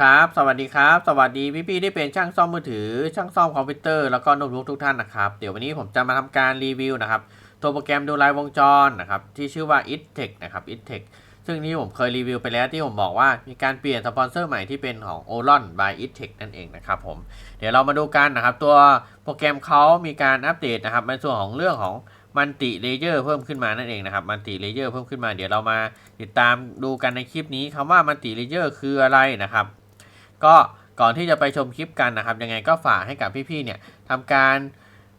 ครับ สวัสดีครับ สวัสดีพี่ๆที่เป็นช่างซ่อมมือถือ ช่างซ่อมคอมพิวเตอร์ แล้วก็โน้ตบุ๊กทุกท่านนะครับ เดี๋ยววันนี้ผมจะมาทำการรีวิวนะครับ ตัวโปรแกรมดูลายวงจรนะครับ ที่ชื่อว่า i t t e c h นะครับ i t t e c h ซึ่งนี่ผมเคยรีวิวไปแล้วที่ผมบอกว่ามีการเปลี่ยนสปอนเซอร์ใหม่ที่เป็นของ o l o n by i t t e c h นั่นเองนะครับผม เดี๋ยวเรามาดูกันนะครับ ตัวโปรแกรมเขามีการอัปเดตนะครับในส่วนของเรื่องของมัลติเลเยอร์เพิ่มขึ้นมานั่นเองนะครับมัลติเลเยอร์เพิ่มขึ้นมาเดี๋ยวเรามาติดตามดูกันในคลิปนี้คำว่ามัลติเลเยอร์คืออะไรนะครับ ก็ก่อนที่จะไปชมคลิปกันนะครับ ยังไงก็ฝากให้กับพี่ๆเนี่ยทำการ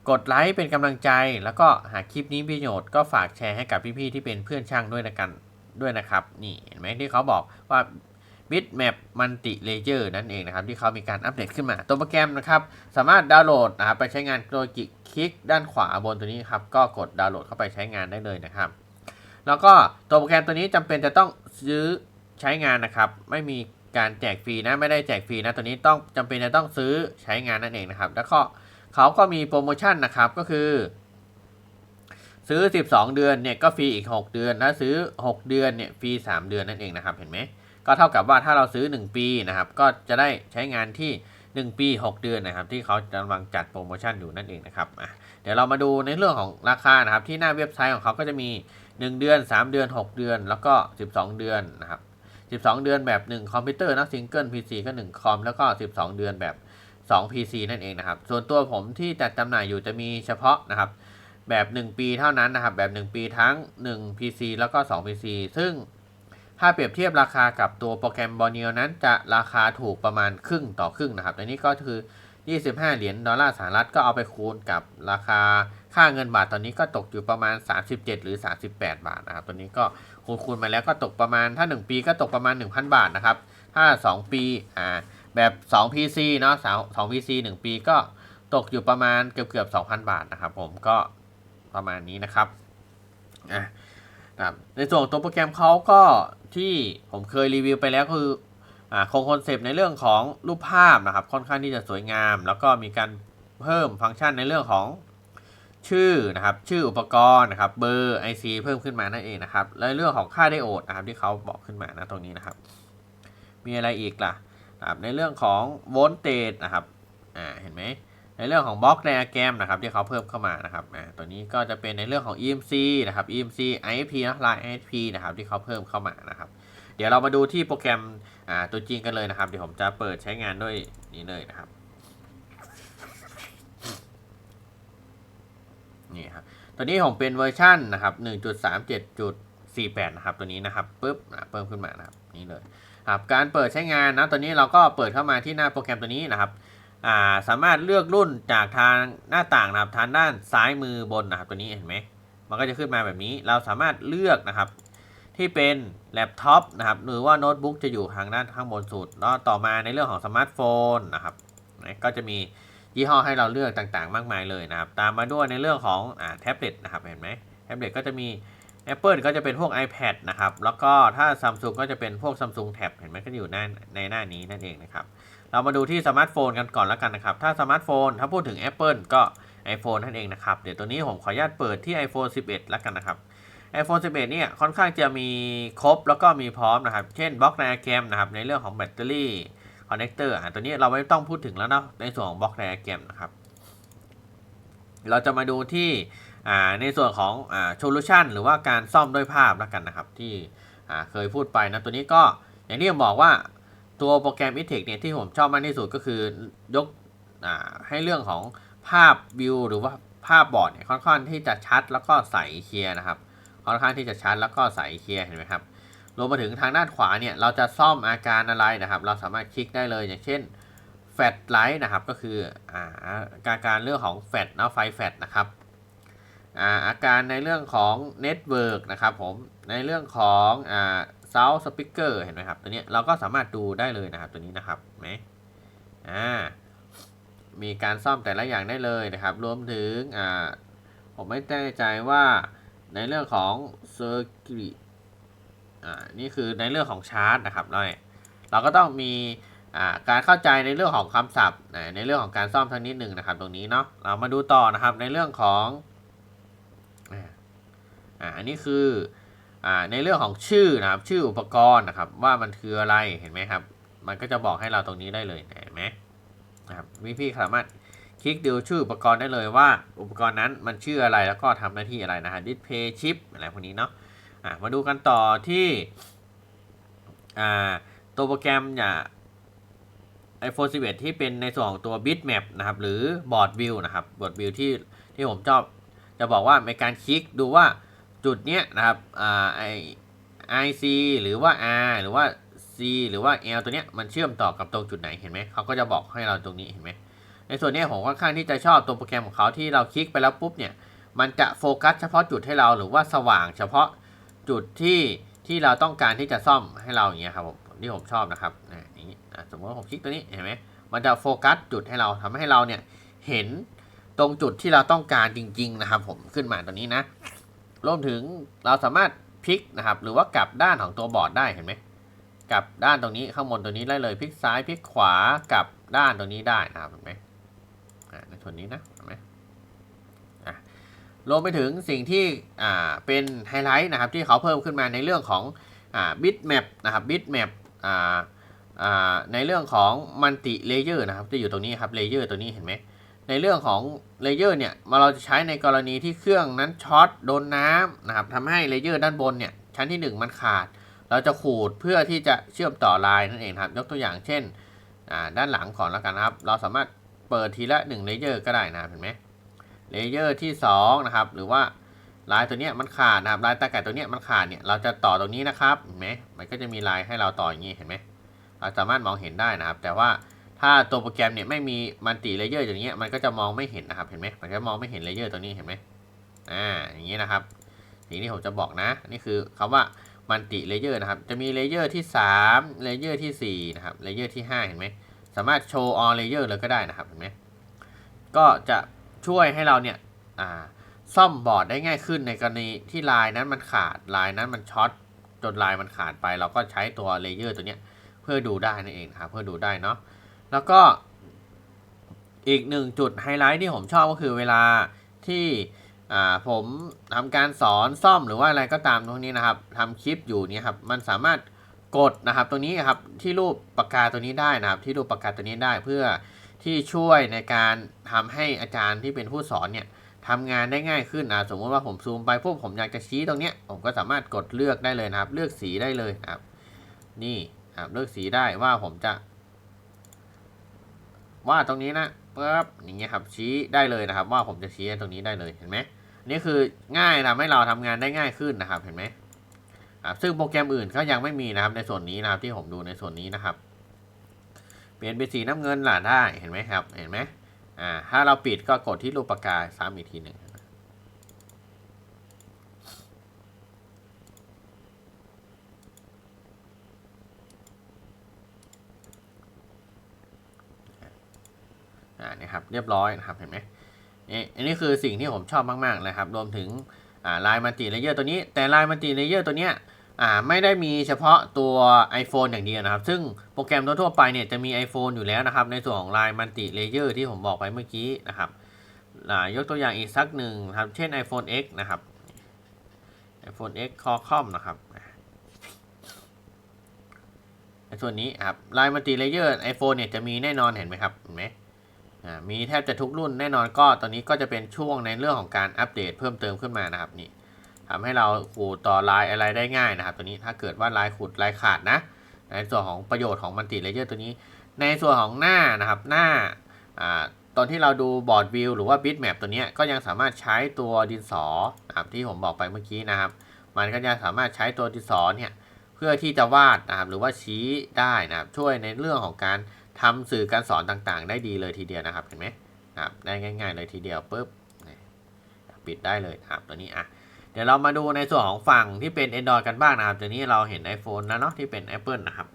กดไลค์เป็นกำลังใจ แล้วก็หากคลิปนี้ประโยชน์ก็ฝากแชร์ให้กับพี่ๆที่เป็นเพื่อนช่างด้วยนะกันด้วยนะครับ นี่เห็นไหมที่เขาบอกว่า Bitmap Multi Layer นั่นเองนะครับ ที่เขามีการอัปเดตขึ้นมา ตัวโปรแกรมนะครับ สามารถดาวน์โหลดนะครับไปใช้งานโดยคลิกด้านขวาบนตัวนี้ครับ ก็กดดาวน์โหลดเข้าไปใช้งานได้เลยนะครับ แล้วก็ตัวโปรแกรมตัวนี้จำเป็นจะต้องซื้อใช้งานนะครับ ไม่มี การแจกฟรีนะไม่ได้แจกฟรีนะตัวนี้ต้องจำเป็นจะต้องซื้อใช้งานนั่นเองนะครับ แล้วก็เขาก็มีโปรโมชั่นนะครับก็คือ ซื้อ 12 เดือนเนี่ยก็ฟรีอีก 6 เดือนถ้าซื้อ 6 เดือนเนี่ยฟรี3 เดือนนั่นเองนะครับเห็นไหมก็เท่ากับว่าถ้าเราซื้อ 1 ปีนะครับ ก็จะได้ใช้งานที่ 1 ปี 6 เดือนนะครับ ที่เขากำลังจัดโปรโมชั่นอยู่นั่นเองนะครับเดี๋ยวเรามาดูในเรื่องของราคานะครับ ที่หน้าเว็บไซต์ของเขาก็จะมี 1 เดือน 3 เดือน 6 เดือน แล้วก็ 12 เดือนนะครับ 12 เดือนแบบ 1 คอมพิวเตอร์นะซิงเกิล PC ก็ 1 คอม แล้วก็ 12 เดือนแบบ 2 PC นั่นเองนะครับ ส่วนตัวผมที่จัดจำหน่ายอยู่จะมีเฉพาะนะครับ แบบ 1 ปีเท่านั้นนะครับ แบบ 1 ปีทั้ง 1 PC แล้วก็ 2 PC ซึ่งถ้าเปรียบเทียบราคากับตัวโปรแกรมบอ n น o นั้นจะราคาถูกประมาณครึ่งต่อครึ่งนะครับอันนี้ก็คือ 25 เหรียญดอลลาร์สหรัฐก็เอาไปคูณกับราคาค่าเงินบาทตอนนี้ก็ตกอยู่ประมาณ 37 หรือ 38 บาทนะครับตัวนี้ก็ คูณคูณมาแล้วก็ตกประมาณถ้า 1 ปีก็ตกประมาณ 1,000 บาทนะครับ ถ้า 2 ปีอ่าแบบ2 PC เนาะ2 PC 1 ปีก็ตกอยู่ประมาณเกือบเกือบ2,000 บาทนะครับ ผมก็ประมาณนี้นะครับอะนะในส่วนของตัวโปรแกรมเขาก็ที่ผมเคยรีวิวไปแล้วคืออ่าคงคอนเซปต์ในเรื่องของรูปภาพนะครับ ค่อนข้างที่จะสวยงาม แล้วก็มีการเพิ่มฟังก์ชันในเรื่องของ ชื่อนะครับชื่ออุปกรณ์นะครับเบอร์ IC เพิ่มขึ้นมานั่นเองนะครับและเรื่องของค่าไดโอดนะครับที่เขาบอกขึ้นมานะตรงนี้นะครับ มีอะไรอีกล่ะนะครับในเรื่องของโวลต์เตจนะครับอ่าเห็นไหมในเรื่องของบล็อกไดอะแกรมนะครับที่เขาเพิ่มเข้ามานะครับอ่าตัวนี้ก็จะเป็นในเรื่องของ EMC นะครับ EMC IFP นะ Line IFP นะครับที่เขาเพิ่มเข้ามานะครับ เดี๋ยวเรามาดูที่โปรแกรมอ่าตัวจริงกันเลยนะครับ เดี๋ยวผมจะเปิดใช้งานด้วยนี้เลยนะครับ นี่ครับตัวนี้ผมเป็นเวอร์ชันนะครับ1.37.48 นะครับตัวนี้นะครับปุ๊บอะเพิ่มขึ้นมานะครับนี่เลยครับการเปิดใช้งานนะตัวนี้เราก็เปิดเข้ามาที่หน้าโปรแกรมตัวนี้นะครับอ่าสามารถเลือกรุ่นจากทางหน้าต่างนะครับทางด้านซ้ายมือบนนะครับตัวนี้เห็นไหมมันก็จะขึ้นมาแบบนี้เราสามารถเลือกนะครับที่เป็นแล็ปท็อปนะครับหรือว่าโน้ตบุ๊กจะอยู่ทางด้านข้างบนสุดแล้วต่อมาในเรื่องของสมาร์ทโฟนนะครับก็จะมี ยี่ห้อให้เราเลือกต่างๆ มากมายเลยนะครับ ตามมาด้วยในเรื่องของอ่าแท็บเล็ตนะครับเห็นไหมแท็บเล็ตก็จะมี Apple ก็จะเป็นพวก iPad นะครับ แล้วก็ถ้า Samsung ก็จะเป็นพวก Samsung Tab เห็นไหมก็อยู่หน้าในหน้านี้นั่นเองนะครับ เรามาดูที่สมาร์ทโฟนกันก่อนแล้วกันนะครับ ถ้าสมาร์ทโฟนถ้าพูดถึง Apple ก็ iPhone นั่นเองนะครับ เดี๋ยวตัวนี้ผมขออนุญาตเปิดที่ iPhone 11 แล้วกันนะครับ iPhone 11 เนี่ยค่อนข้างจะมีครบแล้วก็มีพร้อมนะครับ เช่นบล็อกไดอะแกรมนะครับในเรื่องของแบตเตอรี่ คอนเนคเตอร์อะตัวนี้เราไม่ต้องพูดถึงแล้วเนาะในส่วนของบล็อกไดอะแกรมนะครับ เราจะมาดูที่อ่าในส่วนของอ่าโซลูชันหรือว่าการซ่อมด้วยภาพแล้วกันนะครับ ที่อ่าเคยพูดไปนะตัวนี้ก็อย่างที่ผมบอกว่าตัวโปรแกรม i t e c h เนี่ยที่ผมชอบมากที่สุดก็คือยกอ่าให้เรื่องของภาพวิวหรือว่าภาพบอร์ดเนี่ยค่อนข้างที่จะชัดแล้วก็ใสเคลียร์นะครับค่อนข้างที่จะชัดแล้วก็ใสเคลียร์เห็นไหมครับ รวมมาถึงทางด้านขวาเนี่ยเราจะซ่อมอาการอะไรนะครับ เราสามารถคลิกได้เลยอย่างเช่นแฟลชไลท์นะครับก็คืออาอาการเรื่องของแฟลชนะไฟแฟลชนะครับอาอาการในเรื่องของเน็ตเวิร์กนะครับผมในเรื่องของอ่าเซาสปิเกอร์เห็นไหมครับตัวนี้เราก็สามารถดูได้เลยนะครับตัวนี้นะครับไหมอ่ามีการซ่อมแต่ละอย่างได้เลยนะครับ รวมถึงอ่าผมไม่แน่ใจว่าในเรื่องของ circuit อ่านี่คือในเรื่องของชาร์จนะครับเราเราก็ต้องมีอ่าการเข้าใจในเรื่องของคำศัพท์ในเรื่องของการซ่อมทั้งนิดหนึ่งนะครับ ตรงนี้เนาะเรามาดูต่อนะครับในเรื่องของอ่าอันนี้คืออ่าในเรื่องของชื่อนะครับชื่ออุปกรณ์นะครับ ว่ามันคืออะไรเห็นไหมครับ มันก็จะบอกให้เราตรงนี้ได้เลยเห็นไหมนะครับวิพี่สามารถคลิกดูชื่ออุปกรณ์ได้เลยว่า อุปกรณ์นั้นมันชื่ออะไรแล้วก็ทำหน้าที่อะไรนะฮะ display chip อะไรพวกนี้เนาะ มาดูกันต่อที่ตัวโปรแกรมอย่า iPhone 11 ที่เป็นในส่วนของตัว bitmap นะครับ หรือ board view นะครับ board view ที่ที่ผมชอบ จะบอกว่าในการคลิกดูว่าจุดเนี้ยนะครับอ่าไอ IC หรือว่า R หรือว่า C หรือว่า L ตัวเนี้ยมันเชื่อมต่อกับตรงจุดไหนเห็นไหมเขาก็จะบอกให้เราตรงนี้เห็นไหมในส่วนนี้ผมค่อนข้างที่จะชอบตัวโปรแกรมของเขาที่เราคลิกไปแล้วปุ๊บเนี่ยมันจะโฟกัสเฉพาะจุดให้เราหรือว่าสว่างเฉพาะ จุดที่ที่เราต้องการที่จะซ่อมให้เราอย่างเงี้ยครับผมที่ผมชอบนะครับนะอย่างนี้อะสมมติว่าผมคลิกตัวนี้เห็นไหมมันจะโฟกัสจุดให้เราทำให้เราเนี่ยเห็นตรงจุดที่เราต้องการจริง ๆ นะครับ ผมขึ้นมาตัวนี้นะรวมถึงเราสามารถพลิกนะครับ หรือว่ากลับด้านของตัวบอร์ดได้เห็นไหมกลับด้านตรงนี้ข้างบนตัวนี้ได้เลยพลิกซ้ายพลิกขวากลับด้านตรงนี้ได้นะครับเห็นไหมอ่าในส่วนนี้นะเห็นไหม รวมไปถึงสิ่งที่เป็นไฮไลท์นะครับที่เขาเพิ่มขึ้นมาในเรื่องของบิตแมปนะครับบิตแมปในเรื่องของมัลติเลเยอร์นะครับจะอยู่ตรงนี้ครับเลเยอร์ตัวนี้เห็นไหมในเรื่องของเลเยอร์เนี่ยมาเราจะใช้ในกรณีที่เครื่องนั้นช็อตโดนน้ำนะครับทำให้เลเยอร์ด้านบนเนี่ยชั้นที่ 1 มันขาด เราจะขูดเพื่อที่จะเชื่อมต่อลายนั่นเองครับ ยกตัวอย่างเช่นด้านหลังก่อนแล้วกันครับ เราสามารถเปิดทีละ1เลเยอร์ก็ได้นะเห็นไหม เลเยอร์ที่2นะครับหรือว่าลายตัวเนี้ยมันขาดนะครับลายตาไก่ตัวเนี้ยมันขาดเนี่ยเราจะต่อตรงนี้นะครับเห็นไหมมันก็จะมีลายให้เราต่ออย่างนี้เห็นไหมเราสามารถมองเห็นได้นะครับ แต่ว่าถ้าตัวโปรแกรมเนี่ยไม่มีมัลติเลเยอร์อย่างเงี้ยมันก็จะมองไม่เห็นนะครับเห็นไหมมันจะมองไม่เห็นเลเยอร์ตัวนี้เห็นไหมอ่าอย่างนี้นะครับสิ่งที่ผมจะบอกนะ นี่คือคำว่ามัลติเลเยอร์นะครับ จะมีเลเยอร์ที่3เลเยอร์ที่4นะครับเลเยอร์ที่5เห็นไหมสามารถโชว์ออเลเยอร์เลยก็ได้นะครับเห็นไหมก็จะ ช่วยให้เราเนี่ยซ่อมบอร์ดได้ง่ายขึ้นในกรณีที่ลายนั้นมันขาดลายนั้นมันช็อตจนลายมันขาดไป เราก็ใช้ตัวเลเยอร์ตัวเนี้ยเพื่อดูได้นั่นเองครับเพื่อดูได้เนาะแล้วก็อีกหนึ่งจุดไฮไลท์ที่ผมชอบก็คือเวลาที่ผมทำการสอนซ่อมหรือว่าอะไรก็ตามตรงนี้นะครับทำคลิปอยู่เนี่ยครับมันสามารถกดนะครับตัวนี้ครับที่รูปปากกาตัวนี้ได้นะครับ ที่รูปปากกาตัวนี้ได้เพื่อ ที่ช่วยในการทำให้อาจารย์ที่เป็นผู้สอนเนี่ยทำงานได้ง่ายขึ้นนะสมมติว่าผมซูมไปพวกผมอยากจะชี้ตรงเนี้ยผมก็สามารถกดเลือกได้เลยนะครับ เลือกสีได้เลยนะครับ นี่ครับเลือกสีได้ว่าผมจะว่าตรงนี้นะปั๊บอย่างเงี้ยครับชี้ได้เลยนะครับ ว่าผมจะชี้ตรงนี้ได้เลยเห็นไหมนี่คือง่ายทำให้เราทำงานได้ง่ายขึ้นนะครับเห็นไหมซึ่งโปรแกรมอื่นก็ยังไม่มีนะครับในส่วนนี้นะครับที่ผมดูในส่วนนี้นะครับ เปลี่ยนเป็นสีน้ำเงินล่ะได้เห็นไหมครับ เห็นไหมอ่าถ้าเราปิดก็กดที่รูปปากกาซ้ำอีกทีหนึ่งอ่านี่ครับเรียบร้อยนะครับเห็นไหมนี่อันนี้คือสิ่งที่ผมชอบมากๆเลยครับ รวมถึงลายมัลติเลเยอร์ตัวนี้ แต่ลายมัลติเลเยอร์ตัวเนี้ย อ่าไม่ได้มีเฉพาะตัว iPhone อย่างเดียวนะครับ ซึ่งโปรแกรมทั่วไปเนี่ยจะมี iPhone อยู่แล้วนะครับ ในส่วนของลายมัลติเลเยอร์ที่ผมบอกไปเมื่อกี้นะครับยกตัวอย่างอีกสักหนึ่งครับ เช่น iPhone X นะครับ iPhone X Qualcomm นะครับในส่วนนี้ครับลายมัลติเลเยอร์ iPhone เนี่ยจะมีแน่นอนเห็นไหมครับเห็นไหมมีแทบจะทุกรุ่นแน่นอนก็ตอนนี้ก็จะเป็นช่วงในเรื่องของการอัปเดตเพิ่มเติมขึ้นมานะครับนี่ ทำให้เราขูดต่อลายอะไรได้ง่ายนะครับ ตัวนี้ถ้าเกิดว่าลายขูดลายขาดนะ ในส่วนของประโยชน์ของมัลติเลเยอร์ตัวนี้ ในส่วนของหน้านะครับหน้าตอนที่เราดูบอร์ดวิวหรือว่าบิตแมปตัวนี้ก็ยังสามารถใช้ตัวดินสอนะครับที่ผมบอกไปเมื่อกี้นะครับ มันก็จะสามารถใช้ตัวดินสอเนี่ยเพื่อที่จะวาดนะครับหรือว่าชี้ได้นะครับช่วยในเรื่องของการทำสื่อการสอนต่างๆ ได้ดีเลยทีเดียวนะครับเห็นไหมครับได้ง่าย ๆ เลยทีเดียวปุ๊บปิดได้เลยครับตัวนี้อะ ดี๋ยวเรามาดูในส่วนของฝั่งที่เป็น Android กันบ้างนะครับตัวนี้เราเห็น iPhone แล้วเนาะที่เป็น Apple นะครับ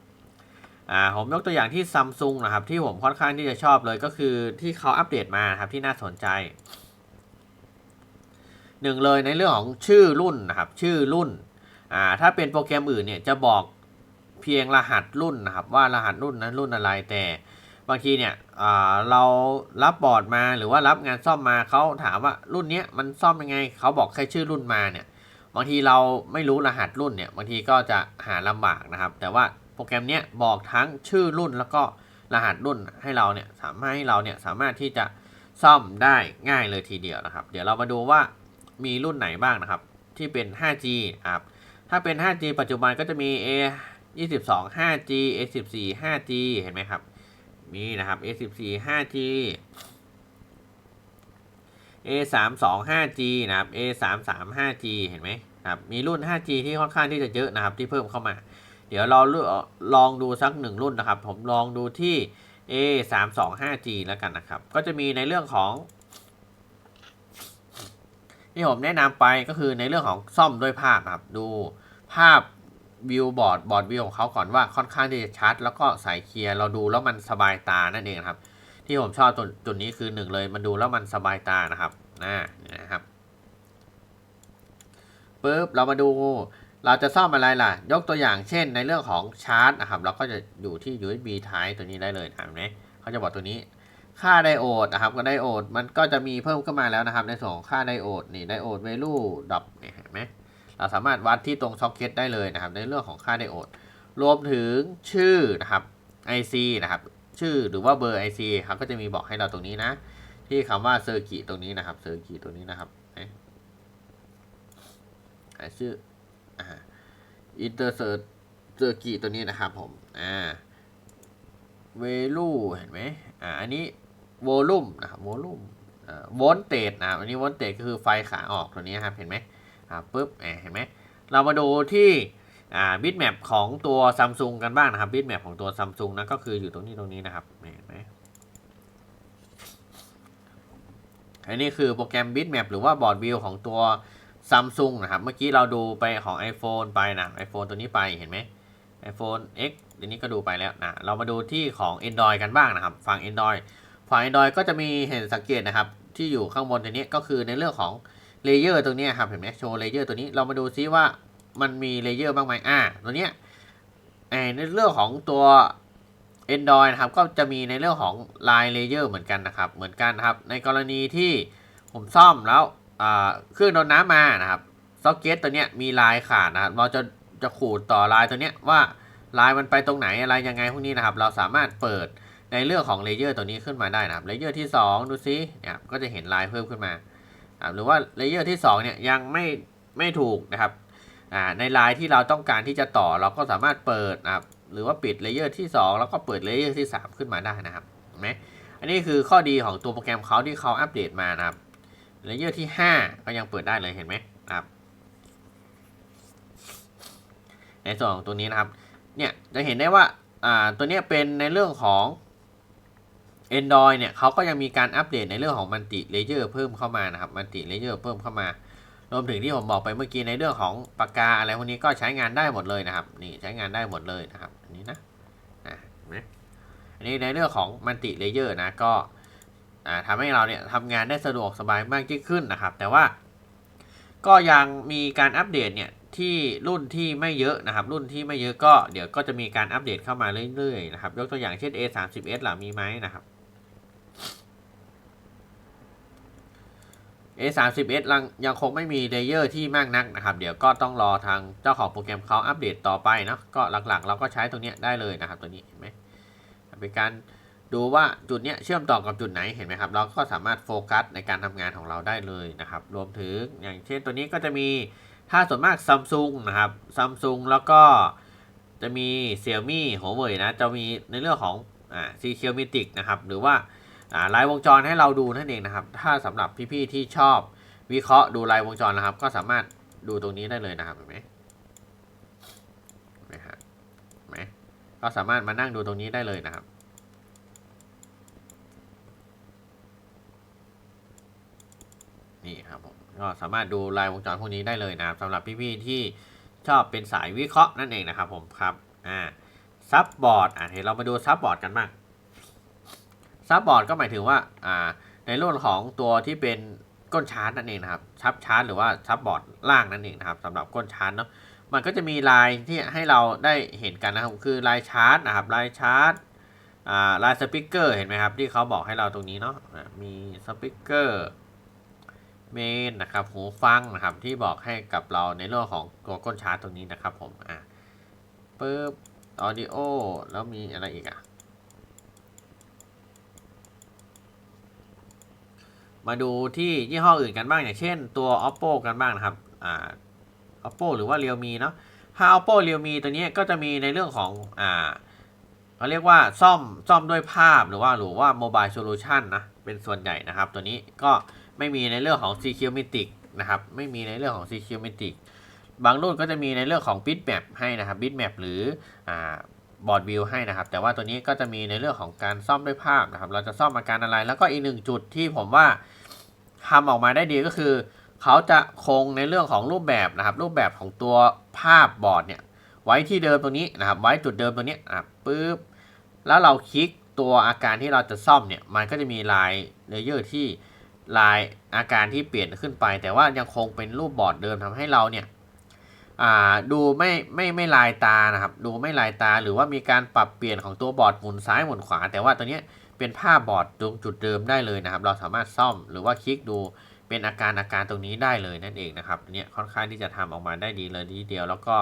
อ่าผมยกตัวอย่างที่ Samsung นะครับ ที่ผมค่อนข้างที่จะชอบเลยก็คือที่เขาอัปเดตมาครับที่น่าสนใจหนึ่งเลยในเรื่องของชื่อรุ่นนะครับ ชื่อรุ่นอ่าถ้าเป็นโปรแกรมอื่นเนี่ยจะบอกเพียงรหัสรุ่นนะครับ ว่ารหัสรุ่นนั้นรุ่นอะไรแต่ บางทีเนี่ยเรารับบอร์ดมาหรือว่ารับงานซ่อมมาเขาถามว่ารุ่นนี้มันซ่อมยังไงเขาบอกแค่ชื่อรุ่นมาเนี่ยบางทีเราไม่รู้รหัสรุ่นเนี่ยบางทีก็จะหาลำบากนะครับ แต่ว่าโปรแกรมเนี้ยบอกทั้งชื่อรุ่นแล้วก็รหัสรุ่นให้เราเนี่ยสามารถให้เราเนี่ยสามารถที่จะซ่อมได้ง่ายเลยทีเดียวนะครับ เดี๋ยวเรามาดูว่ามีรุ่นไหนบ้างนะครับ ที่เป็น 5G ครับถ้าเป็น 5G ปัจจุบันก็จะมี A 22 5G A 14 5G เห็นไหมครับ มีนะครับ A 14 5G A 3 2 5G นะครับ A 3 3 5G เห็นไหมครับมีรุ่น 5G ที่ค่อนข้างที่จะเยอะนะครับที่เพิ่มเข้ามา เดี๋ยวเราลองดูสักหนึ่งรุ่นนะครับ ผมลองดูที่ A 3 2 5G แล้วกันนะครับ ก็จะมีในเรื่องของ ที่ผมแนะนำไปก็คือในเรื่องของซ่อมด้วยภาพนะครับ ดูภาพ วิวบอร์ดบอร์ดวิวของเขาก่อนว่าค่อนข้างที่จะชัด แล้วก็ใสเคลียร์เราดูแล้วมันสบายตานั่นเองครับ ที่ผมชอบจุดนี้คือหนึ่งเลยมันดูแล้วมันสบายตานะครับนะนะครับปุ๊บเรามาดูเราจะซ่อมอะไรล่ะ ยกตัวอย่างเช่นในเรื่องของชาร์จนะครับ เราก็จะอยู่ที่ USB Type ตัวนี้ได้เลยเห็นไหมเขาจะบอกตัวนี้ ค่าไดโอดนะครับ ก็ไดโอดมันก็จะมีเพิ่มขึ้นมาแล้วนะครับ ในส่วนของค่าไดโอดนี่ไดโอด value ดับเนี่ยเห็นไหม เราสามารถวัดที่ตรงซ็อกเก็ตได้เลยนะครับ ในเรื่องของค่าไดโอด รวมถึงชื่อนะครับ IC นะครับ ชื่อหรือว่าเบอร์ IC ครับก็จะมีบอกให้เราตรงนี้นะ ที่คำว่าเซอร์กิตรงนี้นะครับเซอร์กิตตรงนี้นะครับชื่ออ่าอินเตอร์เซอร์เซอร์กิตัวนี้นะครับผมอ่าเวลูเห็นไหมอ่าอันนี้โวลูมนะครับโวลูมอ่าโวลเตจนะครับอันนี้โวลเตจก็คือไฟขาออกตัวนี้ครับเห็นไหม ปุ๊บเห็นไหมเรามาดูที่บิตแมปของตัวซัมซุงกันบ้างนะครับบิตแมปของตัวซัมซุงนะก็คืออยู่ตรงนี้ตรงนี้นะครับเห็นไหมอันนี้คือโปรแกรม Bitmap หรือว่าบอร์ดวิวของตัว Samsung นะครับ เมื่อกี้เราดูไปของ iPhone ไปนะ iPhone ตัวนี้ไปเห็นไหม iPhone X ตัวนี้ก็ดูไปแล้วนะเรามาดูที่ของ Android กันบ้างนะครับ ฝั่ง Android ฝั่ง Android ก็จะมีเห็นสังเกตนะครับ ที่อยู่ข้างบนตัวนี้ก็คือในเรื่องของ เลเยอร์ตัวนี้ครับเห็นไหมโชว์เลเยอร์ตัวนี้เรามาดูซิว่ามันมีเลเยอร์บ้างไหมอ่าตัวเนี้ยในเรื่องของตัว Android นะครับก็จะมีในเรื่องของลายเลเยอร์เหมือนกันนะครับ เหมือนกันครับ ในกรณีที่ผมซ่อมแล้วเครื่องโดนน้ำมานะครับซ็อกเก็ตตัวเนี้ยมีลายขาดนะครับเราจะจะขูดต่อลายตัวเนี้ยว่าลายมันไปตรงไหนอะไรยังไงพวกนี้นะครับ เราสามารถเปิดในเรื่องของเลเยอร์ตัวนี้ขึ้นมาได้นะครับเลเยอร์ที่ 2 ดูซิเนี่ยก็จะเห็นลายเพิ่มขึ้นมา หรือว่าเลเยอร์ที่2เนี่ยยังไม่ไม่ถูกนะครับในลายที่เราต้องการที่จะต่อเราก็สามารถเปิดนะครับหรือว่าปิดเลเยอร์ที่ 2 แล้วก็เปิดเลเยอร์ที่ 3 ขึ้นมาได้นะครับเห็นไหมอันนี้คือข้อดีของตัวโปรแกรมเขาที่เขาอัปเดตมานะครับเลเยอร์ที่ 5 ก็ยังเปิดได้เลยเห็นไหมครับในส่วนของตัวนี้นะครับเนี่ยจะเห็นได้ว่าอ่าตัวนี้เป็นในเรื่องของ Android เนี่ยเขาก็ยังมีการอัปเดตในเรื่องของมันติเลเยอร์เพิ่มเข้ามานะครับมันติเลเยอร์เพิ่มเข้ามารวมถึงที่ผมบอกไปเมื่อกี้ในเรื่องของปากกาอะไรพวกนี้ก็ใช้งานได้หมดเลยนะครับ นี่ใช้งานได้หมดเลยนะครับ อันนี้นะนะอันนี้ในเรื่องของมันติเลเยอร์นะก็ทำให้เราเนี่ยทำงานได้สะดวกสบายมากยิ่งขึ้นนะครับ แต่ว่า ก็ยังมีการอัปเดตเนี่ยที่รุ่นที่ไม่เยอะนะครับ รุ่นที่ไม่เยอะก็เดี๋ยวก็จะมีการอัปเดตเข้ามาเรื่อยๆนะครับ ยกตัวอย่างเช่น A30s หล่ะมีไหมนะครับ A30s ยังคงไม่มีเลเยอร์ที่มากนักนะครับ เดี๋ยวก็ต้องรอทางเจ้าของโปรแกรมเขาอัปเดตต่อไปเนาะก็หลักๆ เราก็ใช้ตัวนี้ได้เลยนะครับ ตัวนี้เห็นไหมเป็นการดูว่าจุดเนี้ยเชื่อมต่อกับจุดไหนเห็นไหมครับ เราก็สามารถโฟกัสในการทำงานของเราได้เลยนะครับ รวมถึงอย่างเช่นตัวนี้ก็จะมีถ้าส่วนมากซัมซุงนะครับซัมซุงแล้วก็จะมีเซี่ยมี่หัวเว่ยนะจะมีในเรื่องของอ่าซีเคียวมิติกนะครับหรือว่า อ่าลาย วงจรให้เราดูนั่นเองนะครับ ถ้าสำหรับพี่ๆที่ชอบวิเคราะห์ดูลายวงจรนะครับ ก็สามารถดูตรงนี้ได้เลยนะครับเห็นไหมไหมฮะไหมก็สามารถมานั่งดูตรงนี้ได้เลยนะครับนี่ครับผมก็สามารถดูลายวงจรพวกนี้ได้เลยนะครับสำหรับพี่ๆที่ชอบเป็นสายวิเคราะห์นั่นเองนะครับผมครับอ่าซับบอร์ดอ่าเดี๋ยวเรามาดูซับบอร์ดกันบ้าง ซับบอร์ดก็หมายถึงว่าอ่าในรุ่นของตัวที่เป็นก้นชาร์จนั่นเองนะครับชับชาร์จหรือว่าซับบอร์ดล่างนั่นเองนะครับสำหรับก้นชาร์จเนาะมันก็จะมีลายที่ให้เราได้เห็นกันนะครับ คือลายชาร์จนะครับลายชาร์จอ่าลายสปิเกอร์เห็นไหมครับ ที่เขาบอกให้เราตรงนี้เนาะมีสปิเกอร์เมนนะครับหูฟังนะครับที่บอกให้กับเราในเรื่องของตัวก้นชาร์จตรงนี้นะครับผมอะปึ๊บ audio แล้วมีอะไรอีกอะ มาดูที่ยี่ห้ออื่นกันบ้างอย่างเช่นตัว oppo กันบ้างนะครับอ่า oppo หรือว่า realme เนาะถ้า oppo realme ตัวนี้ก็จะมีในเรื่องของอ่าเขาเรียกว่าซ่อมซ่อมด้วยภาพหรือว่าหรือว่า mobile solution นะเป็นส่วนใหญ่นะครับ ตัวนี้ก็ไม่มีในเรื่องของ security นะครับไม่มีในเรื่องของ security บางรุ่นก็จะมีในเรื่องของ bitmap ให้นะครับ bitmap หรืออ่าบอร์ดวิวให้นะครับ แต่ว่าตัวนี้ก็จะมีในเรื่องของการซ่อมด้วยภาพนะครับ เราจะซ่อมอาการอะไร แล้วก็อีกหนึ่งจุดที่ผมว่า ทำออกมาได้ดีก็คือ เขาจะคงในเรื่องของรูปแบบนะครับ รูปแบบของตัวภาพบอร์ดเนี่ยไว้ที่เดิมตรงนี้นะครับ ไว้จุดเดิมตรงนี้นะปึ๊บแล้วเราคลิกตัวอาการที่เราจะซ่อมเนี่ยมันก็จะมีลายเลเยอร์ที่ลายอาการที่เปลี่ยนขึ้นไป แต่ว่ายังคงเป็นรูปบอร์ดเดิมทำให้เราเนี่ยอ่าดูไม่ไม่ไม่ลายตานะครับ ดูไม่ลายตาหรือว่ามีการปรับเปลี่ยนของตัวบอร์ดหมุนซ้ายหมุนขวา แต่ว่าตัวเนี้ย เป็นภาพบอดตรงจุดเดิมได้เลยนะครับ เราสามารถซ่อมหรือว่าคลิกดูเป็นอาการอาการตรงนี้ได้เลยนั่นเองนะครับเนี่ยค่อนข้างที่จะทำออกมาได้ดีเลยทีเดียว แล้วก็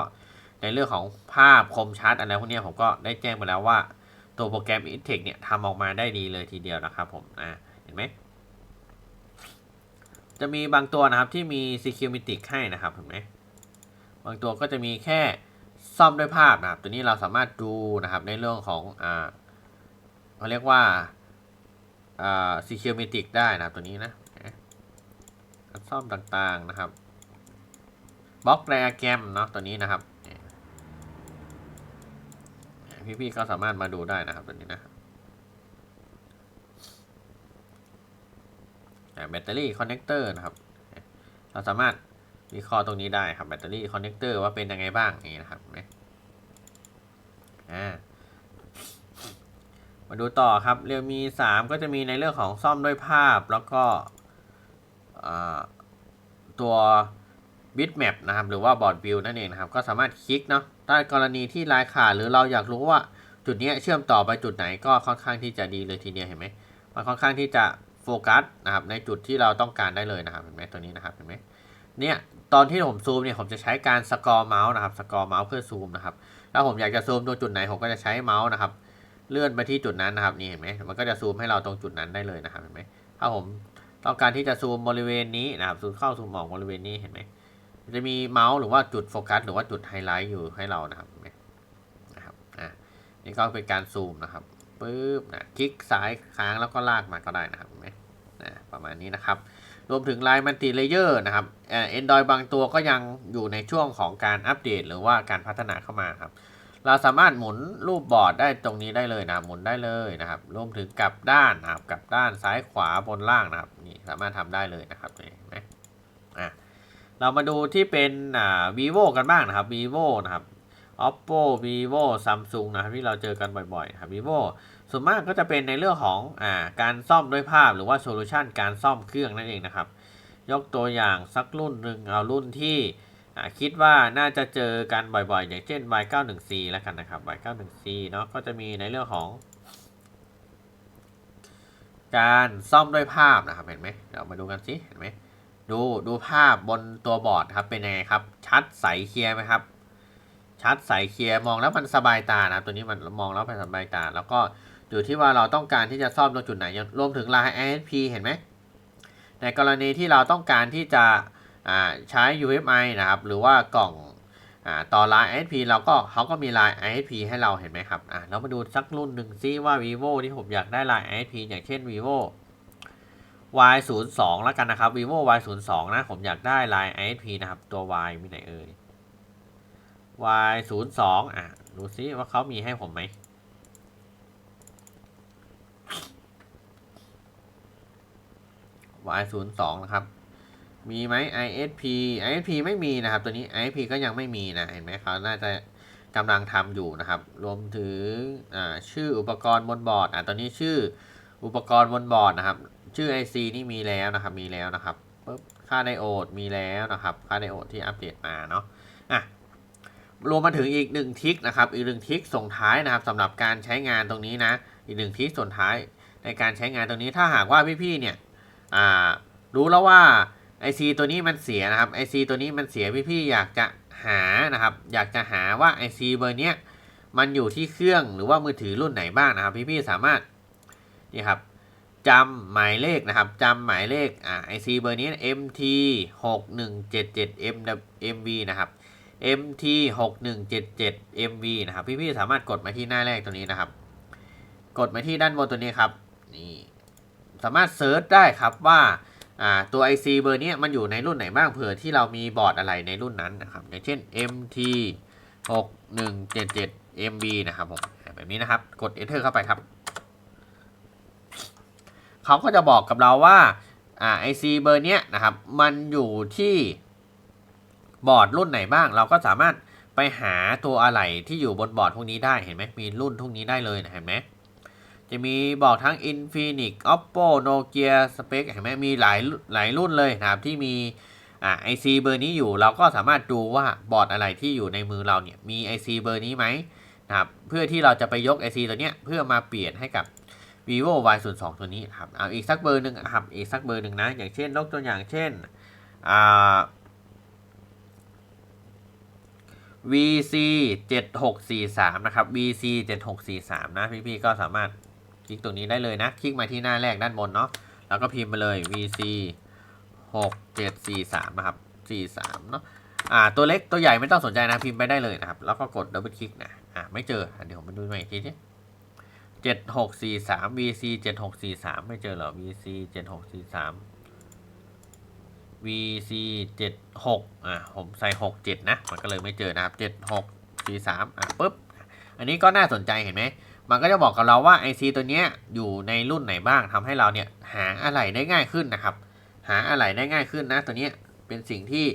ในเรื่องของภาพคมชัดอะไรพวกนี้ผมก็ได้แจ้งไปแล้วว่าตัวโปรแกรม i n t e c เนี่ยทำออกมาได้ดีเลยทีเดียวนะครับผมอ่าเห็นไหมจะมีบางตัวนะครับที่มี Security ให้นะครับเห็นไหมบางตัวก็จะมีแค่ซ่อมด้วยภาพนะครับ ตัวนี้เราสามารถดูนะครับในเรื่องของอ่า เขาเรียกว่าอ่า Security ได้นะตัวนี้นะซ่อมต่างๆนะครับบล็อกแรแกรมเนาะตัวนี้นะครับพี่ๆก็สามารถมาดูได้นะครับตัวนี้นะแบตเตอรี่คอนเนคเตอร์นะครับ เราสามารถวิเคราะห์ตรงนี้ได้ครับแบตเตอรี่คอนเนคเตอร์ว่าเป็นยังไงบ้างนี่นะครับเห็นไหมอ่า มาดูต่อครับเรียวมี 3 ก็จะมีในเรื่องของซ่อมด้วยภาพ แล้วก็ตัวบิตแมปนะครับหรือว่าบอร์ดวิวนั่นเองนะครับ ก็สามารถคลิกเนาะถ้ากรณีที่ลายขาดหรือเราอยากรู้ว่าจุดนี้เชื่อมต่อไปจุดไหนก็ค่อนข้างที่จะดีเลยทีเดียวเห็นไหมมันค่อนข้างที่จะโฟกัสนะครับในจุดที่เราต้องการได้เลยนะครับเห็นไหมตัวนี้นะครับเห็นไหมเนี่ยตอนที่ผมซูมเนี่ยผมจะใช้การสกอร์เมาส์นะครับสกอร์เมาส์เพื่อซูมนะครับถ้าผมอยากจะซูมตรงจุดไหนผมก็จะใช้เมาส์นะครับ เลื่อนไปที่จุดนั้นนะครับนี่เห็นไหมมันก็จะซูมให้เราตรงจุดนั้นได้เลยนะครับเห็นไหมถ้าผมต้องการที่จะซูมบริเวณนี้นะครับซูมเข้าซูมออกบริเวณนี้เห็นไหมจะมีเมาส์หรือว่าจุดโฟกัสหรือว่าจุดไฮไลท์อยู่ให้เรานะครับเห็นไหมนะครับอะนี่ก็เป็นการซูมนะครับปึ๊บนะคลิกซ้ายค้างแล้วก็ลากมาก็ได้นะครับเห็นไหมนะประมาณนี้นะครับ รวมถึงลายมัลติเลเยอร์นะครับแอนดอยบางตัวก็ยังอยู่ในช่วงของการอัปเดต หรือว่าการพัฒนาเข้ามาครับ เราสามารถหมุนรูปบอร์ดได้ตรงนี้ได้เลยนะหมุนได้เลยนะครับรวมถึงกลับด้านนะครับกลับด้านซ้ายขวาบนล่างนะครับนี่สามารถทำได้เลยนะครับเห็นไหมอะเรามาดูที่เป็นอ่า vivo กันบ้างนะครับ vivo นะครับ oppo vivo samsung นะครับที่เราเจอกันบ่อยๆนะครับ vivo ส่วนมากก็จะเป็นในเรื่องของอ่าการซ่อมด้วยภาพหรือว่าโซลูชันการซ่อมเครื่องนั่นเองนะครับ ยกตัวอย่างสักรุ่นหนึ่งเอารุ่นที่ คิดว่าน่าจะเจอกันบ่อยๆ อย่างเช่น Y91C แล้วกันนะครับ Y91C เนาะก็จะมีในเรื่องของ การซ่อมด้วยภาพนะครับเห็นไหมเดี๋ยวมาดูกันสิเห็นไหมดูดูภาพบนตัวบอร์ดครับเป็นยังไงครับ ชัดใสเคลียร์ไหมครับ ชัดใสเคลียร์มองแล้วมันสบายตานะตัวนี้มันมองแล้วมันสบายตา แล้วก็อยู่ที่ว่าเราต้องการที่จะซ่อมตรงจุดไหนรวมถึงลาย ISP เห็นไหมในกรณีที่เราต้องการที่จะ ใช้ UFI นะครับ หรือว่ากล่องอต่อลาย ISP เราก็เขาก็มีลาย ISP ให้เราเห็นไหมครับเรามาดูสักรุ่นหนึ่งซิว่า vivo ที่ผมอยากได้ลาย ISP อย่างเช่น vivo y 0 2แล้วกันนะครับ vivo y 0 2นะผมอยากได้ลาย ISP นะครับ ตัว y มีไหนเอ่ย y 0 2อะดูซิว่าเขามีให้ผมไหม y 0 2นะครับ มีไหม ISP ISP ไม่มีนะครับ ตัวนี้ ISP ก็ยังไม่มีนะเห็นไหมเขาน่าจะกำลังทำอยู่นะครับ รวมถึงชื่ออุปกรณ์บนบอร์ดอะตอนนี้ชื่ออุปกรณ์บนบอร์ดนะครับ ชื่อ IC นี่มีแล้วนะครับ มีแล้วนะครับปุ๊บค่าไดโอดมีแล้วนะครับ ค่าไดโอดที่อัปเดตมาเนาะอะรวมมาถึงอีกหนึ่งทิกนะครับ อีกหนึ่งทิกส่งท้ายนะครับสำหรับการใช้งานตรงนี้นะ อีกหนึ่งทิกส่งท้ายในการใช้งานตรงนี้ถ้าหากว่าพี่ๆเนี่ยอ่ารู้แล้วว่า IC ตัวนี้มันเสียนะครับ IC ตัวนี้มันเสียพี่ๆอยากจะหานะครับ อยากจะหาว่า IC เบอร์เนี้ยมันอยู่ที่เครื่องหรือว่ามือถือรุ่นไหนบ้างนะครับพี่ๆสามารถนี่ครับจำหมายเลขนะครับจำหมายเลขอ่า IC เบอร์นี้ MT 6 1 7 7 M MV นะครับ MT 6 1 7 7 MV นะครับพี่ๆสามารถกดมาที่หน้าแรกตัวนี้นะครับ กดมาที่ด้านบนตัวนี้ครับนี่สามารถเซิร์ชได้ครับว่าอ่า ตัว IC เบอร์นี้มันอยู่ในรุ่นไหนบ้างเผื่อที่เรามีบอร์ดอะไรในรุ่นนั้นนะครับอย่างเช่น MT 6 1 7 7 MB นะครับผมแบบนี้นะครับ กด Enter เข้าไปครับ เขาก็จะบอกกับเราว่าอ่า IC เบอร์เนี้ยนะครับ มันอยู่ที่บอร์ดรุ่นไหนบ้าง เราก็สามารถไปหาตัวอะไหล่ที่อยู่บนบอร์ดพวกนี้ได้เห็นไหมมีรุ่นพวกนี้ได้เลยนะเห็นไหม จะมีบอกทั้ง Infinix Oppo Nokia Spec เห็นไหมมีหลายหลายรุ่นเลยนะครับที่มีอ่า IC เบอร์นี้อยู่เราก็สามารถดูว่าบอร์ดอะไรที่อยู่ในมือเราเนี่ยมี IC เบอร์นี้ไหมนะครับเพื่อที่เราจะไปยก IC ตัวเนี้ยเพื่อมาเปลี่ยนให้กับ vivo y 0 2ตัวนี้ครับเอาอีกสักเบอร์หนึ่งครับอีกสักเบอร์หนึ่งนะ อย่างเช่นยกตัวอย่างเช่นอ่า VC 7643นะครับ VC 7643นะพี่ๆก็สามารถ ลิกตรงนี้ได้เลยนะ คลิกมาที่หน้าแรกด้านบนเนาะ แล้วก็พิมพ์ไปเลย VC 6743นะครับ43เนาะ อ่า ตัวเล็กตัวใหญ่ไม่ต้องสนใจนะ พิมพ์ไปได้เลยนะครับ แล้วก็กดดับเบิลคลิกนะ อ่า ไม่เจอเดี๋ยวผมไปดูใหม่อีกทีนี้เจ็ดหกสี่สาม VC เจ็ดหกสี่สามไม่เจอเหรอ VC เจ็ดหกสี่สาม VC เจ็ดหกอะผมใส่หกเจ็ดนะ มันก็เลยไม่เจอนะครับเจ็ดหกสี่สามอะปุ๊บ อันนี้ก็น่าสนใจเห็นไหม มันก็จะบอกกับเราว่า IC ตัวเนี้ยอยู่ในรุ่นไหนบ้างทำให้เราเนี่ยหาอะไรได้ง่ายขึ้นนะครับ หาอะไรได้ง่ายขึ้นนะ ตัวเนี้ยเป็นสิ่งที่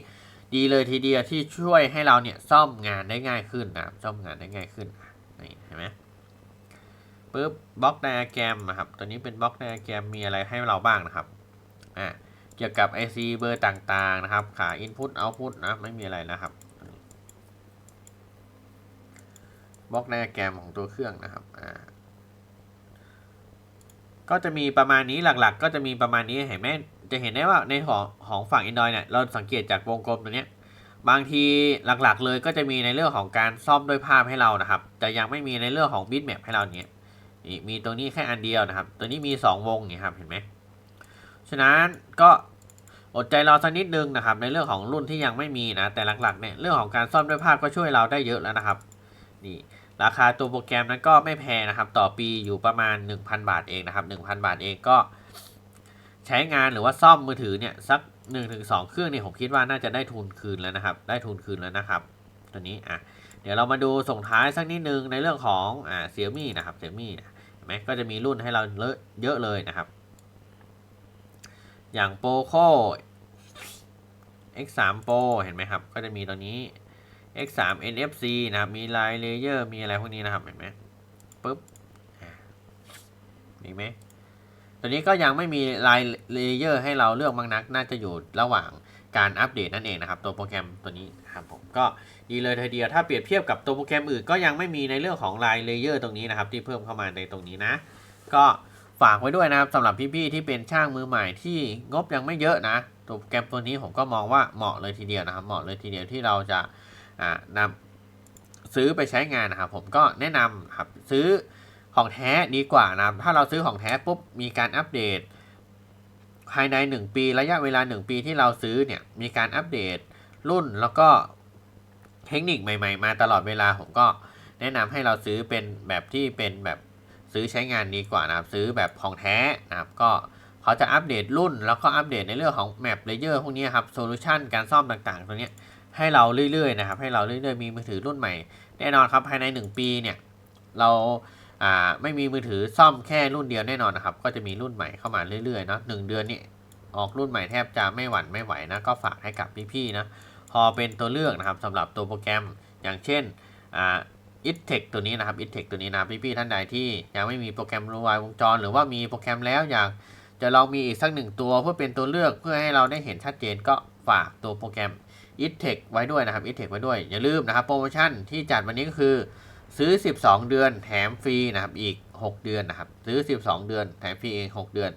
ดีเลยทีเดียวที่ช่วยให้เราเนี่ยซ่อมงานได้ง่ายขึ้นนะซ่อมงานได้ง่ายขึ้นนี่เห็นไหมปุ๊บบล็อกไดอะแกรมนะครับ ตัวนี้เป็นบล็อกไดอะแกรมมีอะไรให้เราบ้างนะครับอ่าเกี่ยวกับ IC เบอร์ต่างๆนะครับ ขา Input Output นะไม่มีอะไรนะครับ บล็อกไดอะแกรมของตัวเครื่องนะครับอ่าก็จะมีประมาณนี้หลักๆ ก็จะมีประมาณนี้เห็นไหมจะเห็นได้ว่าในของของฝั่ง Android เนี่ยเราสังเกตจากวงกลมตัวเนี้ยบางทีหลักๆ เลยก็จะมีในเรื่องของการซ่อมด้วยภาพให้เรานะครับ แต่ยังไม่มีในเรื่องของ bitmap ให้เราเนี่ยนี่มีตรงนี้แค่อันเดียวนะครับ ตัวนี้มี 2 วงนี่ครับเห็นไหมฉะนั้นก็อดใจรอสักนิดนึงนะครับ ในเรื่องของรุ่นที่ยังไม่มีนะแต่หลักๆเนี่ยเรื่องของการซ่อมด้วยภาพก็ช่วยเราได้เยอะแล้วนะครับ นี่ราคาตัวโปรแกรมนั้นก็ไม่แพงนะครับ ต่อปีอยู่ประมาณ 1,000 บาทเองนะครับ 1,000 บาทเองก็ ใช้งานหรือว่าซ่อมมือถือเนี่ยสัก 1-2 เครื่องเนี่ยผมคิดว่าน่าจะได้ทุนคืนแล้วนะครับ ได้ทุนคืนแล้วนะครับ ตัวนี้อะเดี๋ยวเรามาดูส่งท้ายสักนิดนึงในเรื่องของอ่าเซี่ยมี่นะครับเซี่ยมี่เห็นไหมก็จะมีรุ่นให้เราเยอะเลยนะครับ อย่าง Poco X3 Pro เห็นไหมครับ ก็จะมีตัวนี้ X3 NFC นะครับ มีลายเลเยอร์ มีอะไรพวกนี้นะครับ เห็นไหมปุ๊บมีไหมตัวนี้ก็ยังไม่มีลายเลเยอร์ให้เราเลือกมากนัก น่าจะอยู่ระหว่างการอัปเดตนั่นเองนะครับ ตัวโปรแกรมตัวนี้ครับผมก็ดีเลยทีเดียวถ้าเปรียบเทียบกับตัวโปรแกรมอื่นก็ยังไม่มีในเรื่องของลายเลเยอร์ตรงนี้นะครับ ที่เพิ่มเข้ามาในตรงนี้นะ ก็ฝากไว้ด้วยนะครับสำหรับพี่ๆที่เป็นช่างมือใหม่ที่งบยังไม่เยอะนะ ตัวโปรแกรมตัวนี้ผมก็มองว่าเหมาะเลยทีเดียวนะครับ เหมาะเลยทีเดียวที่เราจะ นำซื้อไปใช้งานนะครับผมก็แนะนำครับซื้อของแท้ดีกว่านะครับถ้าเราซื้อของแท้ปุ๊บมีการอัปเดต ภายใน 1 ปีระยะเวลา 1 ปีที่เราซื้อเนี่ยมีการอัปเดตรุ่นแล้วก็เทคนิคใหม่ ๆ มาตลอดเวลาผมก็แนะนำให้เราซื้อเป็นแบบที่เป็นแบบซื้อใช้งานดีกว่านะครับซื้อแบบของแท้นะครับก็เขาจะอัปเดตรุ่น แล้วก็อัปเดตในเรื่องของแมปเลเยอร์พวกนี้ครับโซลูชันการซ่อมต่างๆตัวเนี้ย ให้เราเรื่อยๆนะครับ ให้เราเรื่อยๆ มีมือถือรุ่นใหม่ แน่นอนครับภายใน 1 ปีเนี่ยเราไม่มีมือถือซ่อมแค่รุ่นเดียวแน่นอนนะครับ ก็จะมีรุ่นใหม่เข้ามาเรื่อยๆเนาะหนึ่งเดือนนี่ออกรุ่นใหม่แทบจะไม่หวั่นไม่ไหวนะก็ฝากให้กับพี่ๆนะพอเป็นตัวเลือกนะครับสำหรับตัวโปรแกรมอย่างเช่นอ่า i t t e c h ตัวนี้นะครับ i t t e c h ตัวนี้นะพี่ๆท่านใดที่ยังไม่มีโปรแกรมรู้วายวงจร หรือว่ามีโปรแกรมแล้วอยากจะลองมีอีกสักหนึ่งตัวเพื่อเป็นตัวเลือกเพื่อให้เราได้เห็นชัดเจนก็ฝากตัวโปรแกรม i t t e c h ไว้ด้วยนะครับ i t t e c h ไว้ด้วย อย่าลืมนะครับโปรโมชั่นที่จัดวันนี้ก็คือซื้อ 12 เดือนแถมฟรีนะครับอีก 6 เดือนนะครับซื้อ 12 เดือนแถมฟรีเอง6เดือน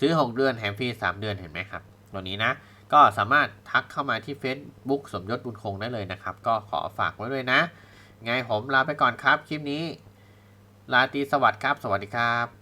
ซื้อ 6 เดือนแถมฟรี3 เดือนเห็นไหมครับตัวนี้นะก็สามารถทักเข้ามาที่ Facebook สมยศบุญคงได้เลยนะครับ ก็ขอฝากไว้ด้วยนะ ไงผมลาไปก่อนครับคลิปนี้ลาตีสวัสดิ์ครับ สวัสดีครับ